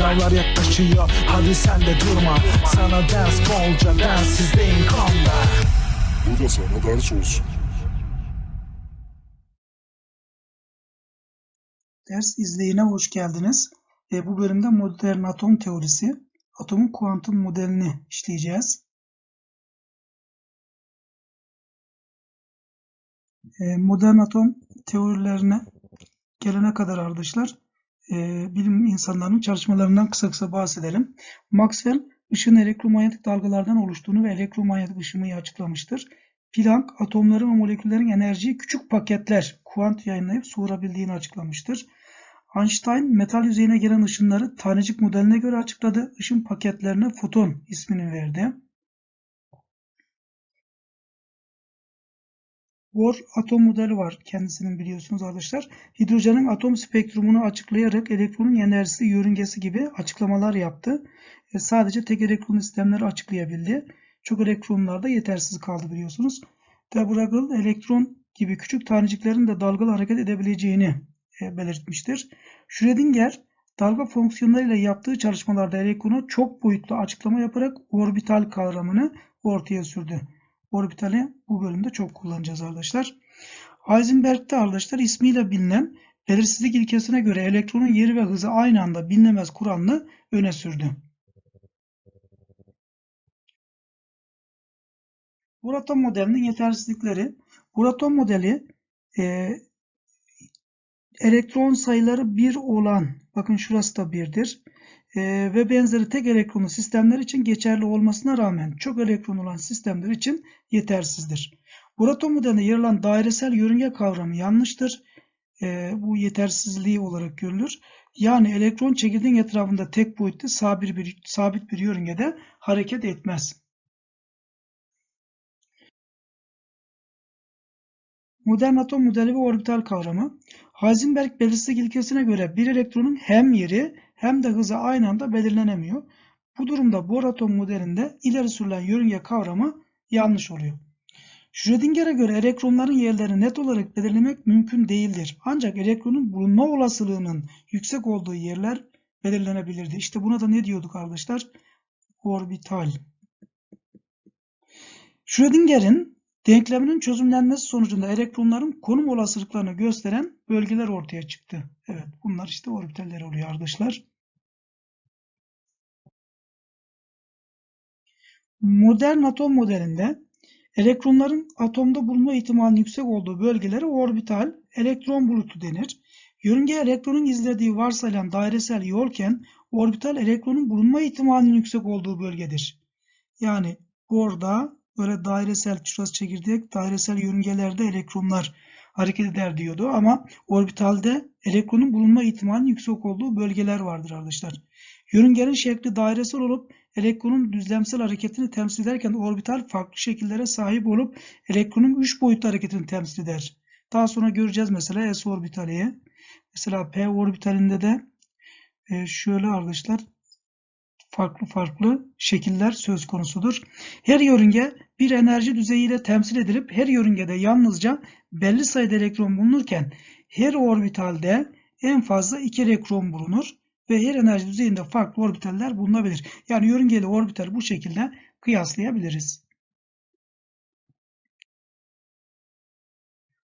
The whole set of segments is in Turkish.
Sınavlar yaklaşıyor hadi sen de durma Sana ders bolca densizliğin kanda Bu da sana ders olsun. Ders izleyine hoş geldiniz. E, bu bölümde modern atom teorisi, atomun kuantum modelini işleyeceğiz. E, modern atom teorilerine gelene kadar arkadaşlar, e, bilim insanlarının çalışmalarından kısa kısa bahsedelim. Maxwell, ışığın elektromanyetik dalgalardan oluştuğunu ve elektromanyetik ışımayı açıklamıştır. Planck, atomların ve moleküllerin enerjiyi küçük paketler, kuant yayınlayıp soğurabildiğini açıklamıştır. Einstein metal yüzeyine gelen ışınları tanecik modeline göre açıkladı. Işın paketlerine foton ismini verdi. Bohr atom modeli var. Kendisinin biliyorsunuz arkadaşlar. Hidrojenin atom spektrumunu açıklayarak elektronun enerjisi, yörüngesi gibi açıklamalar yaptı. E, sadece tek elektron sistemleri açıklayabildi. Çok elektronlarda yetersiz kaldı biliyorsunuz. De Broglie elektron gibi küçük taneciklerin de dalgalı hareket edebileceğini e, belirtmiştir. Schrödinger dalga fonksiyonlarıyla yaptığı çalışmalarda elektronu çok boyutlu açıklama yaparak orbital kavramını ortaya sürdü. Orbitali bu bölümde çok kullanacağız arkadaşlar. Heisenberg'de arkadaşlar ismiyle bilinen belirsizlik ilkesine göre elektronun yeri ve hızı aynı anda bilinemez kuralını öne sürdü. Buratom modelinin yetersizlikleri. Buratom modeli e, elektron sayıları 1 olan, bakın şurası da 1'dir e, ve benzeri tek elektronlu sistemler için geçerli olmasına rağmen çok elektron olan sistemler için yetersizdir. Buratom modelinde yer alan dairesel yörünge kavramı yanlıştır. E, bu yetersizliği olarak görülür. Yani elektron çekirdeğin etrafında tek boyutlu sabit bir, sabit bir yörüngede hareket etmez. Modern atom modeli ve orbital kavramı. Heisenberg belirsizlik ilkesine göre bir elektronun hem yeri hem de hızı aynı anda belirlenemiyor. Bu durumda Bohr atom modelinde ileri sürülen yörünge kavramı yanlış oluyor. Schrödinger'e göre elektronların yerlerini net olarak belirlemek mümkün değildir. Ancak elektronun bulunma olasılığının yüksek olduğu yerler belirlenebilirdi. İşte buna da ne diyorduk arkadaşlar? Orbital. Schrödinger'in Denkleminin çözümlenmesi sonucunda elektronların konum olasılıklarını gösteren bölgeler ortaya çıktı. Evet bunlar işte orbitaller oluyor arkadaşlar. Modern atom modelinde elektronların atomda bulunma ihtimalinin yüksek olduğu bölgelere orbital, elektron bulutu denir. Yörünge elektronun izlediği varsayılan dairesel yolken orbital elektronun bulunma ihtimalinin yüksek olduğu bölgedir. Yani orada böyle dairesel şurası çekirdek dairesel yörüngelerde elektronlar hareket eder diyordu ama orbitalde elektronun bulunma ihtimalinin yüksek olduğu bölgeler vardır arkadaşlar. Yörüngenin şekli dairesel olup elektronun düzlemsel hareketini temsil ederken orbital farklı şekillere sahip olup elektronun 3 boyutlu hareketini temsil eder. Daha sonra göreceğiz mesela S orbitaliye. Mesela P orbitalinde de e, şöyle arkadaşlar farklı farklı şekiller söz konusudur. Her yörünge bir enerji düzeyiyle temsil edilip her yörüngede yalnızca belli sayıda elektron bulunurken her orbitalde en fazla iki elektron bulunur ve her enerji düzeyinde farklı orbitaller bulunabilir. Yani yörüngeli orbital bu şekilde kıyaslayabiliriz.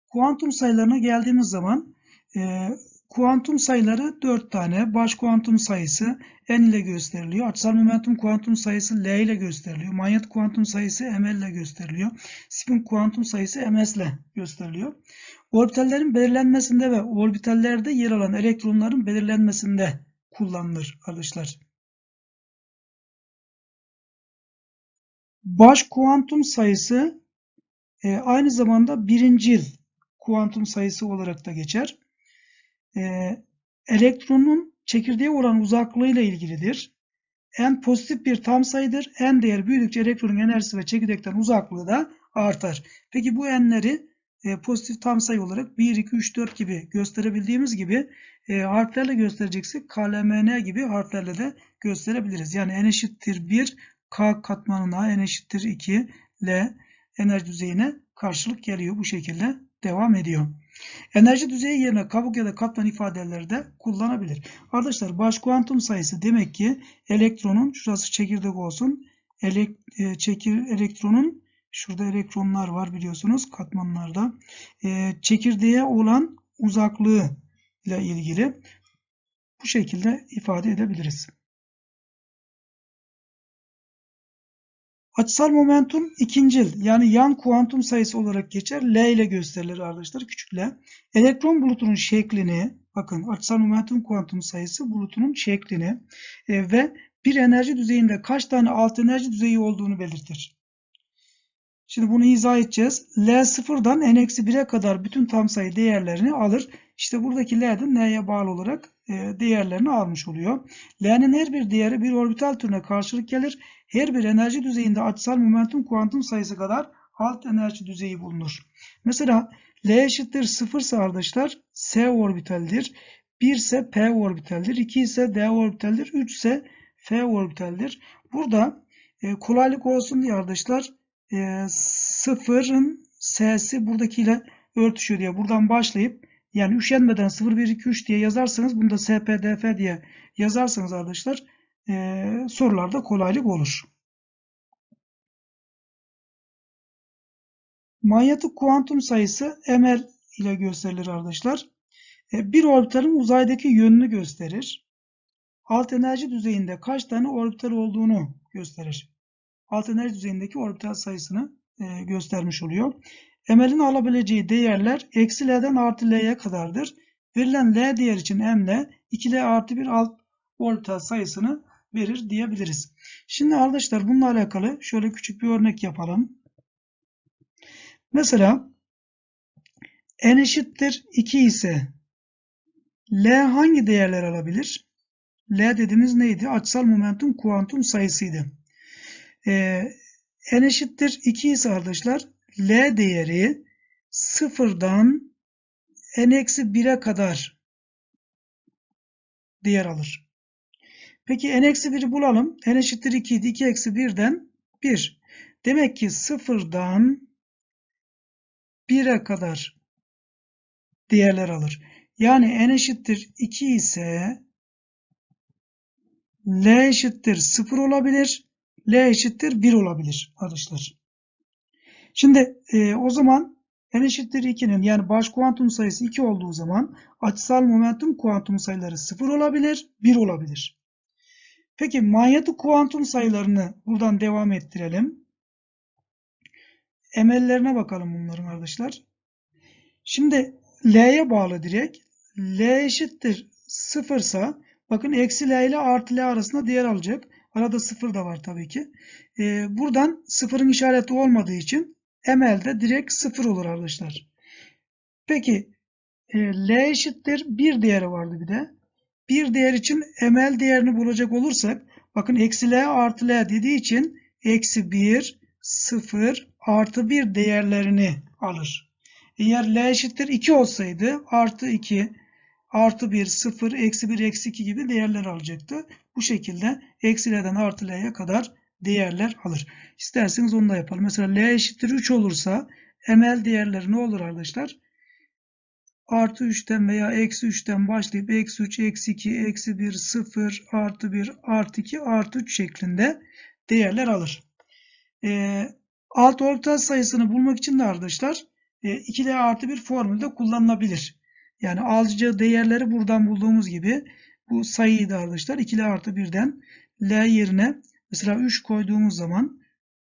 Kuantum sayılarına geldiğimiz zaman e, Kuantum sayıları 4 tane. Baş kuantum sayısı n ile gösteriliyor. Açısal momentum kuantum sayısı L ile gösteriliyor. Manyet kuantum sayısı ml ile gösteriliyor. Spin kuantum sayısı ms ile gösteriliyor. Orbitallerin belirlenmesinde ve orbitallerde yer alan elektronların belirlenmesinde kullanılır arkadaşlar. Baş kuantum sayısı e, aynı zamanda birincil kuantum sayısı olarak da geçer e, elektronun çekirdeğe olan uzaklığıyla ilgilidir. En pozitif bir tam sayıdır. En değer büyüdükçe elektronun enerjisi ve çekirdekten uzaklığı da artar. Peki bu enleri e, pozitif tam sayı olarak 1, 2, 3, 4 gibi gösterebildiğimiz gibi e, harflerle göstereceksek KLMN gibi harflerle de gösterebiliriz. Yani n eşittir 1, K katmanına n eşittir 2, L enerji düzeyine karşılık geliyor. Bu şekilde devam ediyor. Enerji düzeyi yerine kabuk ya da katman ifadeleri de kullanabilir. Arkadaşlar baş kuantum sayısı demek ki elektronun şurası çekirdek olsun. Elek, e, çekir, elektronun şurada elektronlar var biliyorsunuz katmanlarda. E, çekirdeğe olan uzaklığı ile ilgili bu şekilde ifade edebiliriz. Açısal momentum ikincil yani yan kuantum sayısı olarak geçer. L ile gösterilir arkadaşlar. Küçük L. Elektron bulutunun şeklini bakın açısal momentum kuantum sayısı bulutunun şeklini e, ve bir enerji düzeyinde kaç tane alt enerji düzeyi olduğunu belirtir. Şimdi bunu izah edeceğiz. L sıfırdan n-1'e kadar bütün tam sayı değerlerini alır. İşte buradaki L'den N'ye bağlı olarak e, değerlerini almış oluyor. L'nin her bir değeri bir orbital türüne karşılık gelir. Her bir enerji düzeyinde açısal momentum kuantum sayısı kadar alt enerji düzeyi bulunur. Mesela L eşittir 0 ise arkadaşlar S orbitaldir. 1 ise P orbitaldir. 2 ise D orbitaldir. 3 ise F orbitaldir. Burada e, kolaylık olsun diye arkadaşlar e, sıfırın S'si buradakiyle örtüşüyor diye buradan başlayıp yani üşenmeden 0, 1, 2, 3 diye yazarsanız bunu da SPDF diye yazarsanız arkadaşlar e, sorularda kolaylık olur. Manyetik kuantum sayısı ml ile gösterilir arkadaşlar. E, bir orbitalin uzaydaki yönünü gösterir. Alt enerji düzeyinde kaç tane orbital olduğunu gösterir. Alt enerji düzeyindeki orbital sayısını e, göstermiş oluyor. ML'in alabileceği değerler eksi L'den artı L'ye kadardır. Verilen L değer için ML 2L artı 1 alt orbital sayısını verir diyebiliriz. Şimdi arkadaşlar bununla alakalı şöyle küçük bir örnek yapalım. Mesela n eşittir 2 ise L hangi değerler alabilir? L dediğimiz neydi? Açısal momentum kuantum sayısıydı. Ee, n eşittir 2 ise arkadaşlar L değeri sıfırdan n-1'e kadar değer alır. Peki n-1'i bulalım. n eşittir 2 idi. 2 eksi 1'den 1. Demek ki sıfırdan 1'e kadar değerler alır. Yani n eşittir 2 ise L eşittir 0 olabilir. L eşittir 1 olabilir arkadaşlar. Şimdi e, o zaman n eşittir 2'nin yani baş kuantum sayısı 2 olduğu zaman açısal momentum kuantum sayıları 0 olabilir, 1 olabilir. Peki manyetik kuantum sayılarını buradan devam ettirelim. Emellerine bakalım bunların arkadaşlar. Şimdi L'ye bağlı direkt. L eşittir 0 ise bakın eksi L ile artı L arasında değer alacak. Arada 0 da var tabii ki. Ee, buradan sıfırın işareti olmadığı için ML'de direkt 0 olur arkadaşlar. Peki e, L eşittir 1 değeri vardı bir de. Bir değer için ML değerini bulacak olursak bakın eksi L artı L dediği için eksi 1, 0, artı 1 değerlerini alır. Eğer L eşittir 2 olsaydı artı 2, artı 1, 0, eksi 1, eksi 2 gibi değerler alacaktı. Bu şekilde eksi L'den artı L'ye kadar değerler alır. İsterseniz onu da yapalım. Mesela L eşittir 3 olursa ML değerleri ne olur arkadaşlar? Artı 3'ten veya eksi 3'ten başlayıp eksi 3, eksi 2, eksi 1, 0, artı 1, artı 2, artı 3 şeklinde değerler alır. Ee, alt orbital sayısını bulmak için de arkadaşlar 2L artı bir formülde kullanılabilir. Yani alacağı değerleri buradan bulduğumuz gibi bu sayıyı da arkadaşlar 2L artı 1'den L yerine mesela 3 koyduğumuz zaman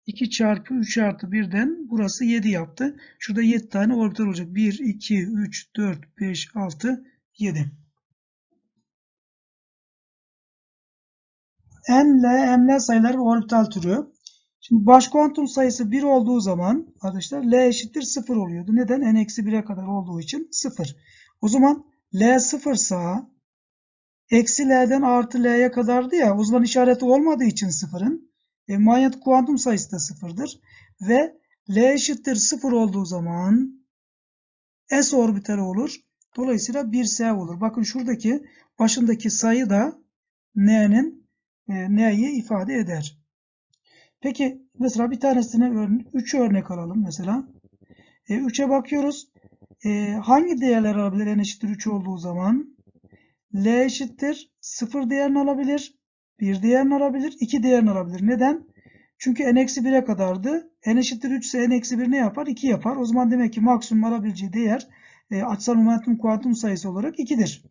2 çarpı 3 artı 1'den burası 7 yaptı. Şurada 7 tane orbital olacak. 1, 2, 3, 4, 5, 6, 7. N'le M'le sayıları orbital türü. Şimdi baş kuantum sayısı 1 olduğu zaman arkadaşlar L eşittir 0 oluyordu. Neden? N-1'e kadar olduğu için 0. O zaman L 0 ise eksi L'den artı L'ye kadardı ya o zaman işareti olmadığı için 0'ın e, manyetik kuantum sayısı da 0'dır. Ve L eşittir 0 olduğu zaman S orbitali olur. Dolayısıyla 1S olur. Bakın şuradaki başındaki sayı da N'nin e, N'yi ifade eder. Peki mesela bir tanesine 3 örnek alalım mesela. E, 3'e bakıyoruz. E, hangi değerler alabilir n eşittir 3 olduğu zaman? L eşittir 0 değerini alabilir. 1 değerini alabilir. 2 değerini alabilir. Neden? Çünkü n-1'e kadardı. n eşittir 3 ise n-1 ne yapar? 2 yapar. O zaman demek ki maksimum alabileceği değer e, açısal momentum kuantum sayısı olarak 2'dir.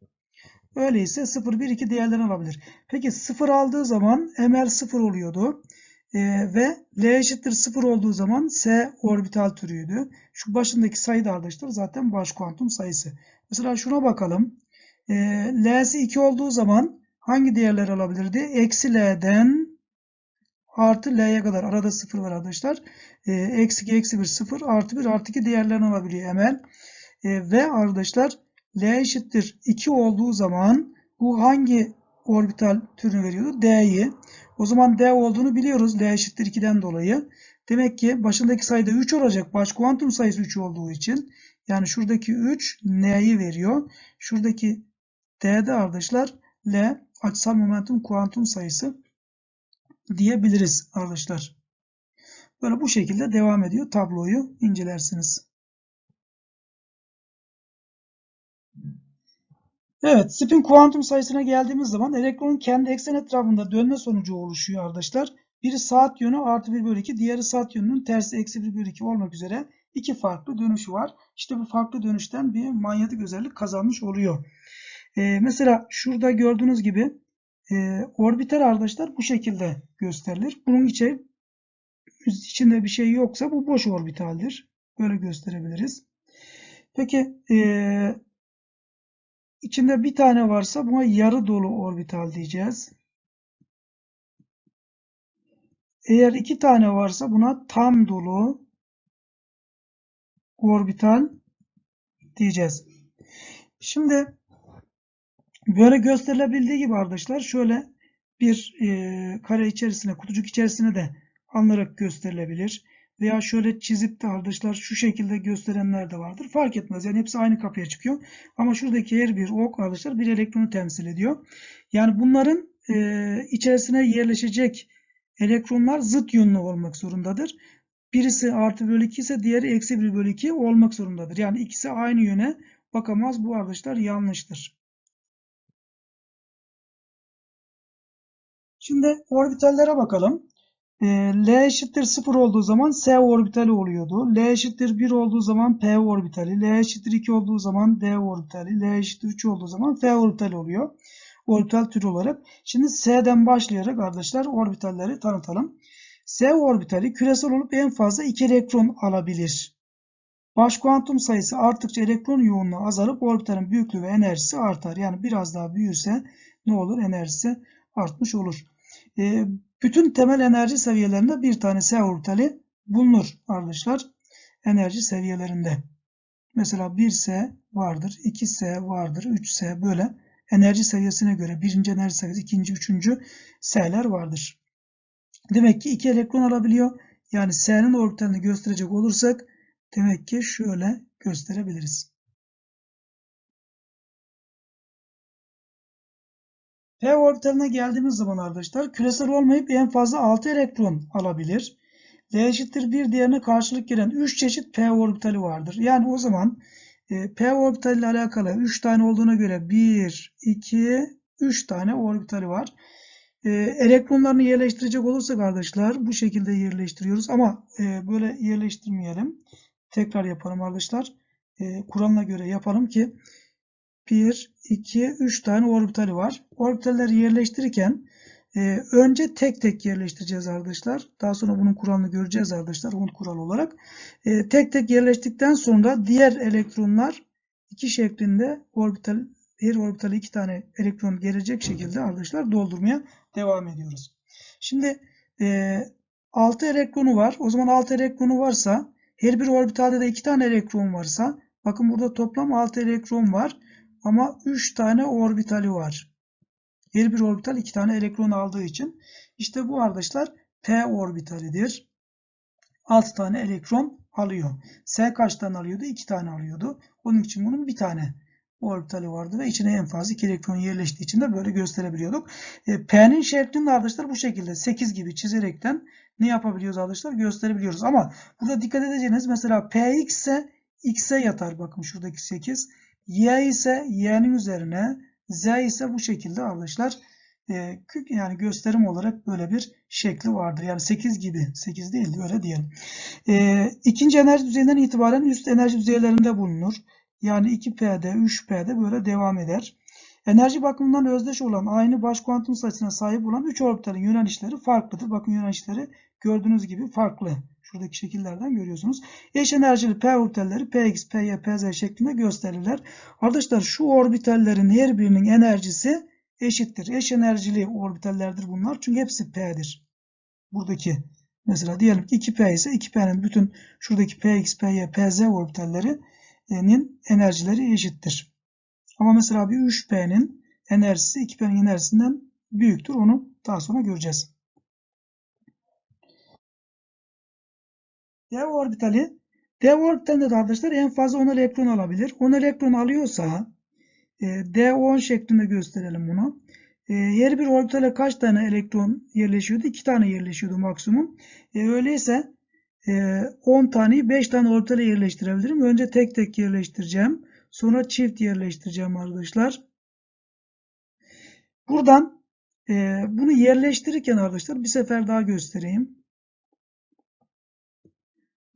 Öyleyse 0, 1, 2 değerlerini alabilir. Peki 0 aldığı zaman ML 0 oluyordu. E, ve L eşittir 0 olduğu zaman S orbital türüydü. Şu başındaki sayı da arkadaşlar zaten baş kuantum sayısı. Mesela şuna bakalım. E, L'si 2 olduğu zaman hangi değerler alabilirdi? Eksi L'den artı L'ye kadar. Arada 0 var arkadaşlar. E, eksi 2, eksi 1, 0, artı 1, artı 2 değerlerini alabiliyor ML. E, ve arkadaşlar L eşittir 2 olduğu zaman bu hangi orbital türünü veriyordu? D'yi. O zaman D olduğunu biliyoruz. L eşittir 2'den dolayı. Demek ki başındaki sayıda 3 olacak. Baş kuantum sayısı 3 olduğu için. Yani şuradaki 3 N'yi veriyor. Şuradaki D'de arkadaşlar L açısal momentum kuantum sayısı diyebiliriz arkadaşlar. Böyle bu şekilde devam ediyor. Tabloyu incelersiniz. Evet, spin kuantum sayısına geldiğimiz zaman elektronun kendi eksen etrafında dönme sonucu oluşuyor arkadaşlar. Biri saat yönü artı 1 bölü 2, diğeri saat yönünün tersi eksi 1 bölü 2 olmak üzere iki farklı dönüşü var. İşte bu farklı dönüşten bir manyetik özellik kazanmış oluyor. Ee, mesela şurada gördüğünüz gibi e, orbital arkadaşlar bu şekilde gösterilir. Bunun içi, içinde bir şey yoksa bu boş orbitaldir. Böyle gösterebiliriz. Peki e, içinde bir tane varsa buna yarı dolu orbital diyeceğiz. Eğer iki tane varsa buna tam dolu orbital diyeceğiz. Şimdi böyle gösterilebildiği gibi arkadaşlar şöyle bir e, kare içerisine, kutucuk içerisine de alınarak gösterilebilir. Veya şöyle çizip de arkadaşlar şu şekilde gösterenler de vardır. Fark etmez. Yani hepsi aynı kapıya çıkıyor. Ama şuradaki her bir ok arkadaşlar bir elektronu temsil ediyor. Yani bunların e, içerisine yerleşecek elektronlar zıt yönlü olmak zorundadır. Birisi artı bölü 2 ise diğeri eksi 1 bölü 2 olmak zorundadır. Yani ikisi aynı yöne bakamaz. Bu arkadaşlar yanlıştır. Şimdi orbitallere bakalım. E, L eşittir 0 olduğu zaman S orbitali oluyordu. L eşittir 1 olduğu zaman P orbitali. L eşittir 2 olduğu zaman D orbitali. L eşittir 3 olduğu zaman F orbitali oluyor. Orbital türü olarak. Şimdi S'den başlayarak arkadaşlar orbitalleri tanıtalım. S orbitali küresel olup en fazla 2 elektron alabilir. Baş kuantum sayısı arttıkça elektron yoğunluğu azalıp orbitalin büyüklüğü ve enerjisi artar. Yani biraz daha büyürse ne olur? Enerjisi artmış olur. E, bütün temel enerji seviyelerinde bir tane S orbitali bulunur arkadaşlar. Enerji seviyelerinde. Mesela 1S vardır, 2S vardır, 3S böyle enerji seviyesine göre birinci enerji seviyesi, ikinci, üçüncü S'ler vardır. Demek ki 2 elektron alabiliyor. Yani S'nin orbitalini gösterecek olursak demek ki şöyle gösterebiliriz. P orbitaline geldiğimiz zaman arkadaşlar küresel olmayıp en fazla 6 elektron alabilir. L eşittir 1 diğerine karşılık gelen 3 çeşit P orbitali vardır. Yani o zaman e, P orbitali ile alakalı 3 tane olduğuna göre 1, 2, 3 tane orbitali var. E, elektronlarını yerleştirecek olursak arkadaşlar bu şekilde yerleştiriyoruz. Ama e, böyle yerleştirmeyelim. Tekrar yapalım arkadaşlar. E, kuralına göre yapalım ki 1, 2, 3 tane orbitali var. Orbitalleri yerleştirirken e, önce tek tek yerleştireceğiz arkadaşlar. Daha sonra bunun kuralını göreceğiz arkadaşlar. Onun kural olarak. E, tek tek yerleştikten sonra diğer elektronlar iki şeklinde orbital her orbitale iki tane elektron gelecek şekilde arkadaşlar doldurmaya devam ediyoruz. Şimdi e, 6 elektronu var. O zaman 6 elektronu varsa her bir orbitalde de 2 tane elektron varsa bakın burada toplam 6 elektron var. Ama 3 tane orbitali var. Her bir orbital 2 tane elektron aldığı için. işte bu arkadaşlar p orbitalidir. 6 tane elektron alıyor. S kaç tane alıyordu? 2 tane alıyordu. Onun için bunun bir tane orbitali vardı ve içine en fazla 2 elektron yerleştiği için de böyle gösterebiliyorduk. E, P'nin şeklini arkadaşlar bu şekilde 8 gibi çizerekten ne yapabiliyoruz arkadaşlar? Gösterebiliyoruz. Ama burada dikkat edeceğiniz mesela Px ise x'e yatar. Bakın şuradaki 8. y ise y'nin üzerine z ise bu şekilde arkadaşlar e, yani gösterim olarak böyle bir şekli vardır. Yani 8 gibi. 8 değil de öyle diyelim. E, ikinci enerji düzeyinden itibaren üst enerji düzeylerinde bulunur. Yani 2P'de, 3P'de böyle devam eder. Enerji bakımından özdeş olan aynı baş kuantum sayısına sahip olan 3 orbitalin yönelişleri farklıdır. Bakın yönelişleri gördüğünüz gibi farklı. Şuradaki şekillerden görüyorsunuz. Eş enerjili P orbitalleri Px, Py, Pz şeklinde gösterirler. Arkadaşlar şu orbitallerin her birinin enerjisi eşittir. Eş enerjili orbitallerdir bunlar. Çünkü hepsi P'dir. Buradaki mesela diyelim ki 2P ise 2P'nin bütün şuradaki Px, Py, Pz orbitallerinin enerjileri eşittir. Ama mesela bir 3P'nin enerjisi 2P'nin enerjisinden büyüktür. Onu daha sonra göreceğiz. D orbitali D orbitalinde de arkadaşlar en fazla 10 elektron alabilir. 10 elektron alıyorsa e, D10 şeklinde gösterelim bunu. E, her bir orbitale kaç tane elektron yerleşiyordu? 2 tane yerleşiyordu maksimum. E, öyleyse e, 10 taneyi 5 tane orbitale yerleştirebilirim. Önce tek tek yerleştireceğim. Sonra çift yerleştireceğim arkadaşlar. Buradan e, bunu yerleştirirken arkadaşlar bir sefer daha göstereyim.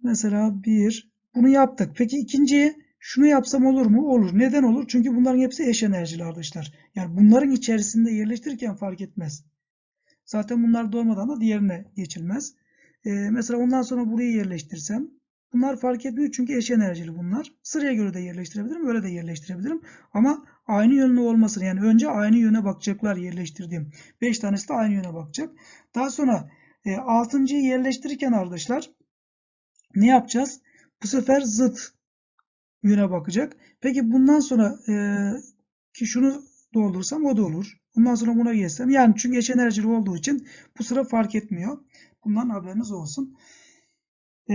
Mesela bir bunu yaptık. Peki ikinciyi şunu yapsam olur mu? Olur. Neden olur? Çünkü bunların hepsi eş enerjili arkadaşlar. Yani bunların içerisinde yerleştirirken fark etmez. Zaten bunlar doğmadan da diğerine geçilmez. Ee, mesela ondan sonra burayı yerleştirsem bunlar fark etmiyor çünkü eş enerjili bunlar. Sıraya göre de yerleştirebilirim. Öyle de yerleştirebilirim. Ama aynı yönlü olmasın. Yani önce aynı yöne bakacaklar yerleştirdiğim. 5 tanesi de aynı yöne bakacak. Daha sonra e, 6.yı yerleştirirken arkadaşlar ne yapacağız? Bu sefer zıt yöne bakacak. Peki bundan sonra e, ki şunu doldursam o da olur. Bundan sonra buna geçsem yani çünkü eş enerjili olduğu için bu sıra fark etmiyor. Bundan haberiniz olsun. E,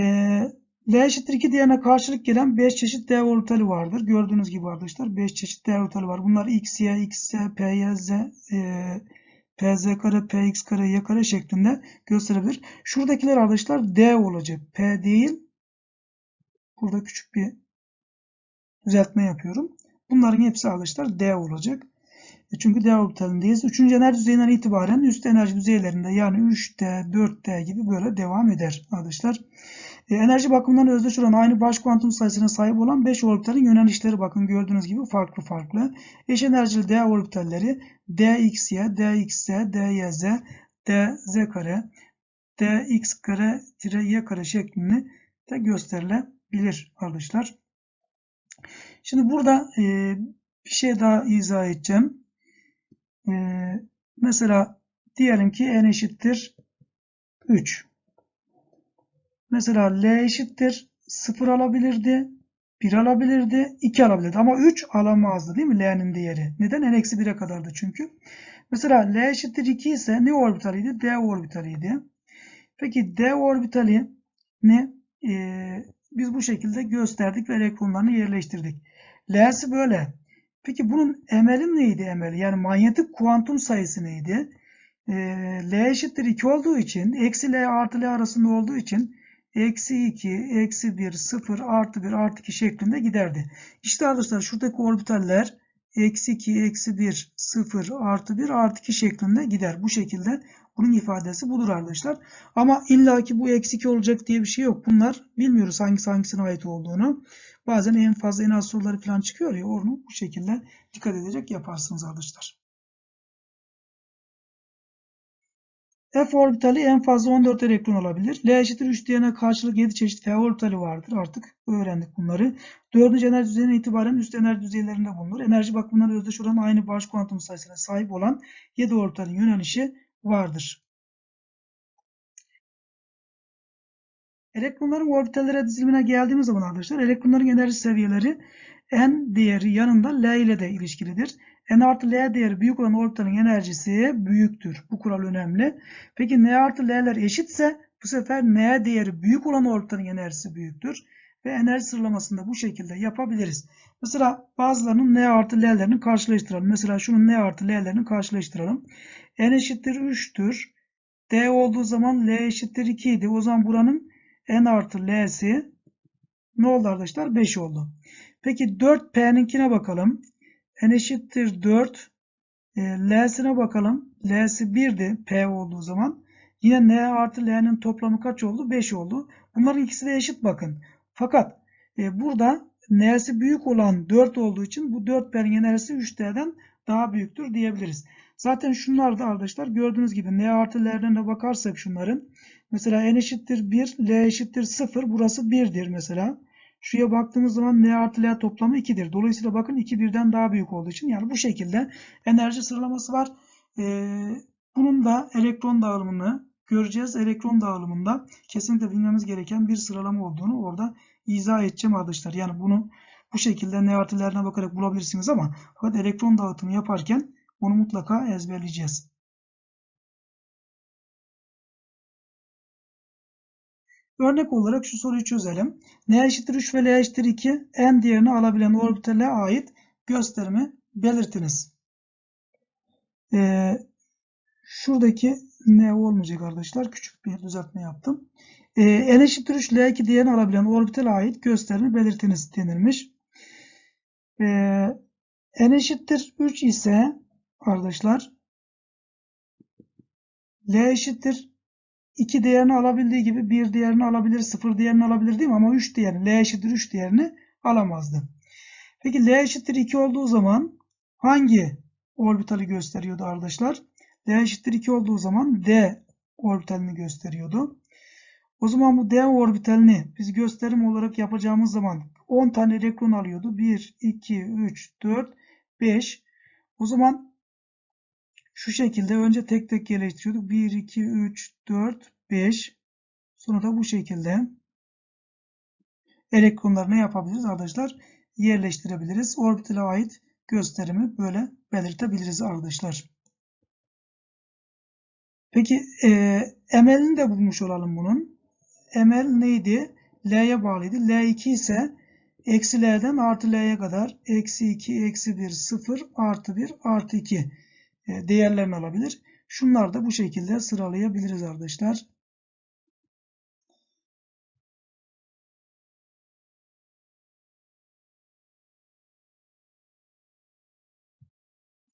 L eşittir 2 diğerine karşılık gelen 5 çeşit D orbitali vardır. Gördüğünüz gibi arkadaşlar 5 çeşit D orbitali var. Bunlar X, Y, X, Y, P, Y, Z, e, PZ kare, PX kare, Y kare şeklinde gösterebilir. Şuradakiler arkadaşlar D olacak. P değil. Burada küçük bir düzeltme yapıyorum. Bunların hepsi arkadaşlar D olacak. E Çünkü D orbitalindeyiz. Üçüncü enerji düzeyinden itibaren üst enerji düzeylerinde yani 3D, 4D gibi böyle devam eder arkadaşlar. E, enerji bakımından özdeş olan aynı baş kuantum sayısına sahip olan 5 orbitalin yönelişleri bakın gördüğünüz gibi farklı farklı. Eş enerjili D orbitalleri dxy, dxz, dyz, dz kare, dx kare tire y kare şeklinde de gösterilebilir arkadaşlar. Şimdi burada e, bir şey daha izah edeceğim. E, mesela diyelim ki n eşittir 3. Mesela L eşittir 0 alabilirdi, 1 alabilirdi, 2 alabilirdi. Ama 3 alamazdı değil mi L'nin değeri? Neden? n-1'e kadardı çünkü. Mesela L eşittir 2 ise ne orbitaliydi? D orbitaliydi. Peki D orbitali ne? Ee, biz bu şekilde gösterdik ve elektronlarını yerleştirdik. L'si böyle. Peki bunun emeli neydi emeli? Yani manyetik kuantum sayısı neydi? Ee, L eşittir 2 olduğu için, eksi L artı L arasında olduğu için eksi 2, eksi 1, 0, artı 1, artı 2 şeklinde giderdi. İşte arkadaşlar şuradaki orbitaller eksi 2, eksi 1, 0, artı 1, artı 2 şeklinde gider. Bu şekilde bunun ifadesi budur arkadaşlar. Ama illaki bu eksi 2 olacak diye bir şey yok. Bunlar bilmiyoruz hangisi hangisine ait olduğunu. Bazen en fazla en az soruları falan çıkıyor ya onu bu şekilde dikkat edecek yaparsınız arkadaşlar. F orbitali en fazla 14 elektron olabilir. L eşittir 3 diyene karşılık 7 çeşit F orbitali vardır. Artık öğrendik bunları. Dördüncü enerji düzeyine itibaren üst enerji düzeylerinde bulunur. Enerji bakımından özdeş olan aynı baş kuantum sayısına sahip olan 7 orbitalin yönelişi vardır. Elektronların orbitallere dizilimine geldiğimiz zaman arkadaşlar elektronların enerji seviyeleri n değeri yanında L ile de ilişkilidir. N artı L değeri büyük olan orbitalin enerjisi büyüktür. Bu kural önemli. Peki N artı L'ler eşitse bu sefer N değeri büyük olan orbitalin enerjisi büyüktür. Ve enerji sıralamasında bu şekilde yapabiliriz. Mesela bazılarının N artı L'lerini karşılaştıralım. Mesela şunun N artı L'lerini karşılaştıralım. N eşittir 3'tür. D olduğu zaman L eşittir 2 idi. O zaman buranın N artı L'si ne oldu arkadaşlar? 5 oldu. Peki 4P'ninkine bakalım. N eşittir 4. E, L'sine bakalım. L'si 1'di P olduğu zaman. Yine N artı L'nin toplamı kaç oldu? 5 oldu. Bunların ikisi de eşit bakın. Fakat e, burada N'si büyük olan 4 olduğu için bu 4P'nin enerjisi 3D'den daha büyüktür diyebiliriz. Zaten şunlar da arkadaşlar gördüğünüz gibi N artı L'lerine bakarsak şunların. Mesela N eşittir 1, L eşittir 0. Burası 1'dir mesela. Şuraya baktığımız zaman N artı L toplamı 2'dir. Dolayısıyla bakın 2 birden daha büyük olduğu için yani bu şekilde enerji sıralaması var. Ee, bunun da elektron dağılımını göreceğiz. Elektron dağılımında kesinlikle bilmemiz gereken bir sıralama olduğunu orada izah edeceğim arkadaşlar. Yani bunu bu şekilde N artılarına bakarak bulabilirsiniz ama fakat elektron dağıtımı yaparken onu mutlaka ezberleyeceğiz. Örnek olarak şu soruyu çözelim. N eşittir 3 ve L eşittir 2 en değerini alabilen orbitale ait gösterimi belirtiniz. Ee, şuradaki N olmayacak arkadaşlar. Küçük bir düzeltme yaptım. Ee, N eşittir 3 L2 değerini alabilen orbitale ait gösterimi belirtiniz denilmiş. Ee, N eşittir 3 ise arkadaşlar L eşittir 2 değerini alabildiği gibi 1 değerini alabilir, 0 değerini alabilir değil mi? Ama 3 değerini, L eşittir 3 değerini alamazdı. Peki L eşittir 2 olduğu zaman hangi orbitali gösteriyordu arkadaşlar? L eşittir 2 olduğu zaman D orbitalini gösteriyordu. O zaman bu D orbitalini biz gösterim olarak yapacağımız zaman 10 tane elektron alıyordu. 1, 2, 3, 4, 5. O zaman şu şekilde önce tek tek yerleştiriyorduk. 1, 2, 3, 4, 5. Sonra da bu şekilde elektronlarını yapabiliriz arkadaşlar. Yerleştirebiliriz. Orbitale ait gösterimi böyle belirtebiliriz arkadaşlar. Peki e, emelini de bulmuş olalım bunun. Emel neydi? L'ye bağlıydı. L2 ise eksi L'den artı L'ye kadar eksi 2, eksi 1, 0, artı 1, artı 2 değerlerini alabilir. Şunlar da bu şekilde sıralayabiliriz arkadaşlar.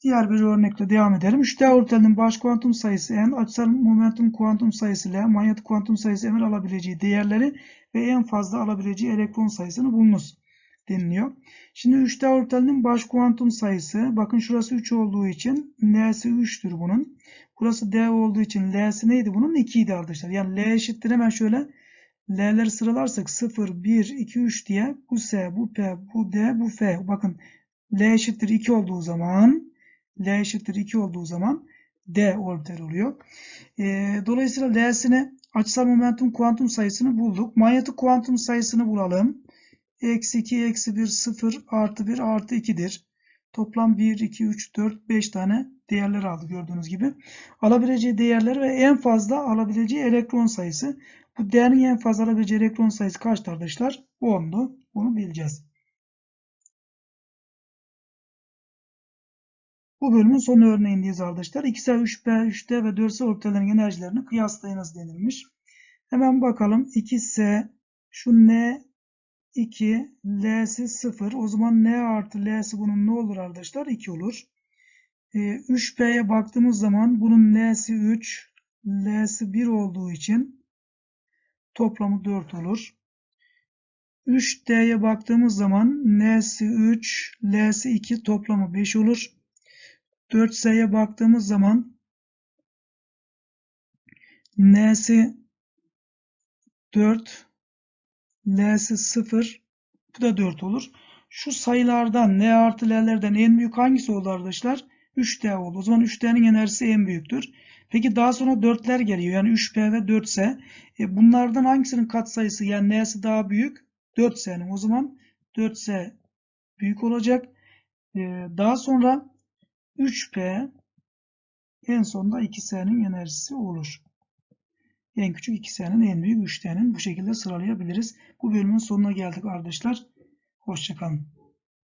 Diğer bir örnekle devam edelim. 3D orbitalinin baş kuantum sayısı n, açısal momentum kuantum sayısı l, manyetik kuantum sayısı ml alabileceği değerleri ve en fazla alabileceği elektron sayısını bulunuz deniliyor. Şimdi 3D orbitalinin baş kuantum sayısı, bakın şurası 3 olduğu için n'si 3'tür bunun. Burası d olduğu için l'si neydi bunun? 2 idi arkadaşlar. Yani l eşittir hemen şöyle l'leri sıralarsak 0, 1, 2, 3 diye bu s, bu p, bu d, bu f. Bakın l eşittir 2 olduğu zaman L eşittir 2 olduğu zaman D orbital oluyor. E, dolayısıyla L'sini açısal momentum kuantum sayısını bulduk. Manyetik kuantum sayısını bulalım. Eksi 2, eksi 1, 0, artı 1, artı 2'dir. Toplam 1, 2, 3, 4, 5 tane değerler aldı gördüğünüz gibi. Alabileceği değerler ve en fazla alabileceği elektron sayısı. Bu değerin en fazla alabileceği elektron sayısı kaçtı arkadaşlar? 10'du. Bunu bileceğiz. Bu bölümün son örneğindeyiz arkadaşlar. 2S, 3P, 3D ve 4S orbitallerin enerjilerini kıyaslayınız denilmiş. Hemen bakalım. 2S şu N 2 L'si 0. O zaman N artı L'si bunun ne olur arkadaşlar? 2 olur. E, 3P'ye baktığımız zaman bunun N'si 3 L'si 1 olduğu için toplamı 4 olur. 3D'ye baktığımız zaman N'si 3 L'si 2 toplamı 5 olur. 4S'ye baktığımız zaman N'si 4 L'si 0 bu da 4 olur. Şu sayılardan N artı L'lerden en büyük hangisi oldu arkadaşlar? 3D oldu. O zaman 3D'nin enerjisi en büyüktür. Peki daha sonra 4'ler geliyor. Yani 3P ve 4S. E bunlardan hangisinin katsayısı yani N'si daha büyük? 4S'nin. O zaman 4S büyük olacak. E daha sonra 3P en sonunda 2S'nin enerjisi olur. En küçük 2S'nin en büyük 3T'nin bu şekilde sıralayabiliriz. Bu bölümün sonuna geldik arkadaşlar. Hoşçakalın.